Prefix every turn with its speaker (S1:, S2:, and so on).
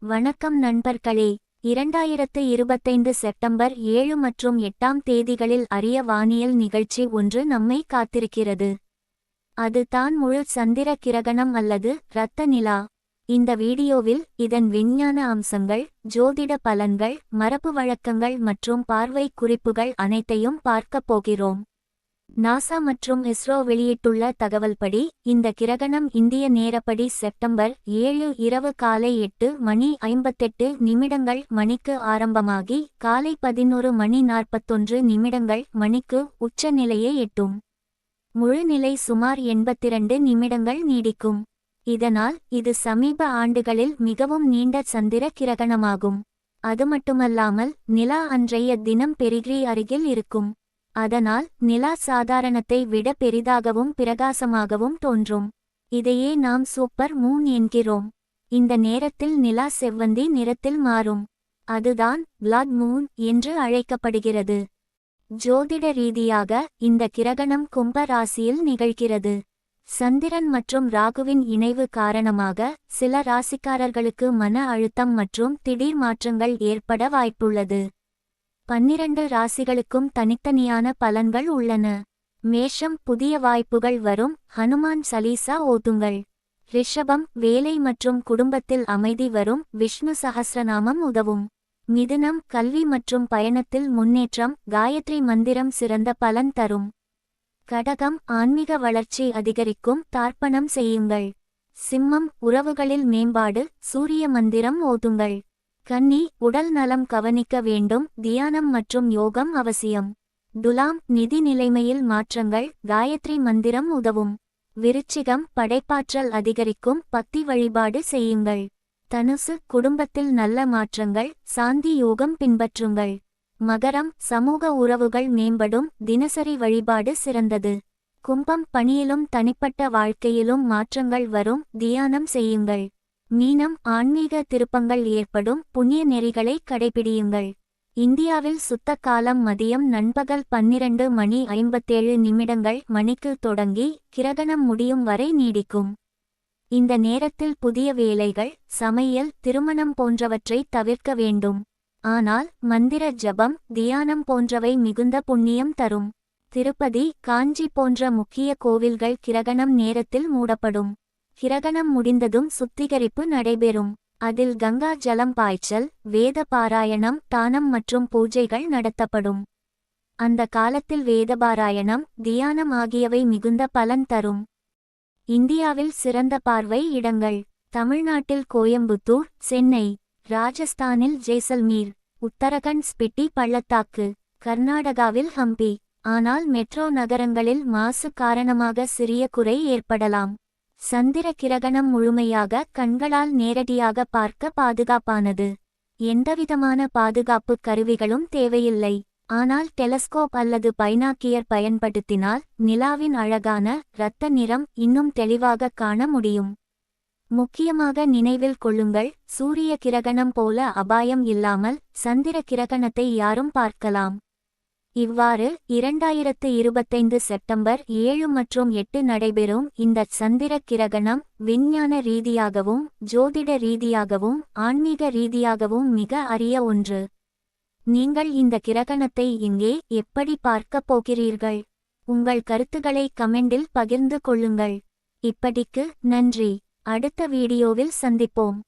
S1: வணக்கம் நண்பர்களே. இரண்டாயிரத்து இருபத்தைந்து செப்டம்பர் ஏழு மற்றும் எட்டாம் தேதிகளில் அரிய வானியல் நிகழ்ச்சி ஒன்று நம்மை காத்திருக்கிறது. அது தான் முழு சந்திர கிரகணம் அல்லது இரத்த நிலா. இந்த வீடியோவில் இதன் விஞ்ஞான அம்சங்கள் ஜோதிட பலன்கள் மரபு வழக்கங்கள் மற்றும் பார்வை குறிப்புகள் அனைத்தையும் பார்க்கப் போகிறோம். நாசா மற்றும் இஸ்ரோ வெளியிட்டுள்ள தகவல்படி இந்த கிரகணம் இந்திய நேரப்படி செப்டம்பர் ஏழு இரவு காலை எட்டு மணி ஐம்பத்தெட்டு நிமிடங்கள் மணிக்கு ஆரம்பமாகி காலை பதினோரு மணி நாற்பத்தொன்று நிமிடங்கள் மணிக்கு உச்ச நிலையை எட்டும் முழுநிலை சுமார் எண்பத்திரண்டு நிமிடங்கள் நீடிக்கும். இதனால் இது சமீப ஆண்டுகளில் மிகவும் நீண்ட சந்திர கிரகணமாகும். அது மட்டுமல்லாமல் நிலா அன்றைய தினம் பெரிகிரி அருகில் இருக்கும். அதனால் நிலா சாதாரணத்தை விட பெரிதாகவும் பிரகாசமாகவும் தோன்றும். இதையே நாம் சூப்பர் மூன் என்கிறோம். இந்த நேரத்தில் நிலா செவ்வந்தி நிறத்தில் மாறும். அதுதான் பிளட் மூன் என்று அழைக்கப்படுகிறது. ஜோதிட ரீதியாக இந்த கிரகணம் கும்ப ராசியில் நிகழ்கிறது. சந்திரன் மற்றும் ராகுவின் இணைவு காரணமாக சில ராசிக்காரர்களுக்கு மன அழுத்தம் மற்றும் திடீர் மாற்றங்கள் ஏற்பட வாய்ப்புள்ளது. பன்னிரண்டு ராசிகளுக்கும் தனித்தனியான பலன்கள் உள்ளன. மேஷம் புதிய வாய்ப்புகள் வரும். ஹனுமான் சலீசா ஓதுங்கள். ரிஷபம் வேலை மற்றும் குடும்பத்தில் அமைதி வரும். விஷ்ணு சஹஸ்ரநாமம் உதவும். மிதுனம் கல்வி மற்றும் பயணத்தில் முன்னேற்றம். காயத்ரி மந்திரம் சிறந்த பலன் தரும். கடகம் ஆன்மீக வளர்ச்சி அதிகரிக்கும். தார்ப்பணம் செய்யுங்கள். சிம்மம் உறவுகளில் மேம்பாடு. சூரிய மந்திரம் ஓதுங்கள். கன்னி உடல் நலம் கவனிக்க வேண்டும் தியானம் மற்றும் யோகம் அவசியம். துலாம் நிதி நிலைமையில் மாற்றங்கள் காயத்ரி மந்திரம் உதவும். விருச்சிகம் படைப்பாற்றல் அதிகரிக்கும் பக்தி வழிபாடு செய்யுங்கள். தனுசு குடும்பத்தில் நல்ல மாற்றங்கள் சாந்தி யோகம் பின்பற்றுங்கள். மகரம் சமூக உறவுகள் மேம்படும் தினசரி வழிபாடு சிறந்தது. கும்பம் பணியிலும் தனிப்பட்ட வாழ்க்கையிலும் மாற்றங்கள் வரும் தியானம் செய்யுங்கள். மீனம் ஆன்மீக திருப்பங்கள் ஏற்படும் புண்ணிய நெறிகளை கடைபிடியுங்கள். இந்தியாவில் சுத்த காலம் மதியம் நண்பகல் பன்னிரண்டு மணி ஐம்பத்தேழு நிமிடங்கள் மணிக்கு தொடங்கி கிரகணம் முடியும் வரை நீடிக்கும். இந்த நேரத்தில் புதிய வேலைகள் சமையல் திருமணம் போன்றவற்றை தவிர்க்க வேண்டும். ஆனால் மந்திர ஜபம் தியானம் போன்றவை மிகுந்த புண்ணியம் தரும். திருப்பதி காஞ்சி போன்ற முக்கிய கோவில்கள் கிரகணம் நேரத்தில் மூடப்படும். கிரகணம் முடிந்ததும் சுத்திகரிப்பு நடைபெறும். அதில் கங்கா ஜலம் பாய்ச்சல் வேத பாராயணம் தானம் மற்றும் பூஜைகள் நடத்தப்படும். அந்த காலத்தில் வேதபாராயணம் தியானம் ஆகியவை மிகுந்த பலன் தரும். இந்தியாவில் சிறந்த பார்வை இடங்கள். தமிழ்நாட்டில் கோயம்புத்தூர் சென்னை ராஜஸ்தானில் ஜெய்சல்மீர் உத்தரகண்ட் ஸ்பிட்டி பள்ளத்தாக்கு கர்நாடகாவில் ஹம்பி. ஆனால் மெட்ரோ நகரங்களில் மாசு காரணமாக சிறிய குறை ஏற்படலாம். சந்திர கிரகணம் முழுமையாக கண்களால் நேரடியாக பார்க்க பாதுகாப்பானது. எந்தவிதமான பாதுகாப்பு கருவிகளும் தேவையில்லை. ஆனால் டெலஸ்கோப் அல்லது பைனாக்கியர் பயன்படுத்தினால் நிலாவின் அழகான இரத்த நிறம் இன்னும் தெளிவாக காண முடியும். முக்கியமாக நினைவில் கொள்ளுங்கள் சூரிய கிரகணம் போல அபாயம் இல்லாமல் சந்திர கிரகணத்தை யாரும் பார்க்கலாம். இவ்வாறு இரண்டாயிரத்து இருபத்தைந்து செப்டம்பர் ஏழு மற்றும் எட்டு நடைபெறும் இந்த சந்திர கிரகணம் விஞ்ஞான ரீதியாகவும் ஜோதிட ரீதியாகவும் ஆன்மீக ரீதியாகவும் மிக அரிய ஒன்று. நீங்கள் இந்த கிரகணத்தை இங்கே எப்படி பார்க்கப் போகிறீர்கள்? உங்கள் கருத்துக்களை கமெண்டில் பகிர்ந்து கொள்ளுங்கள். இப்படிக்கு நன்றி. அடுத்த வீடியோவில் சந்திப்போம்.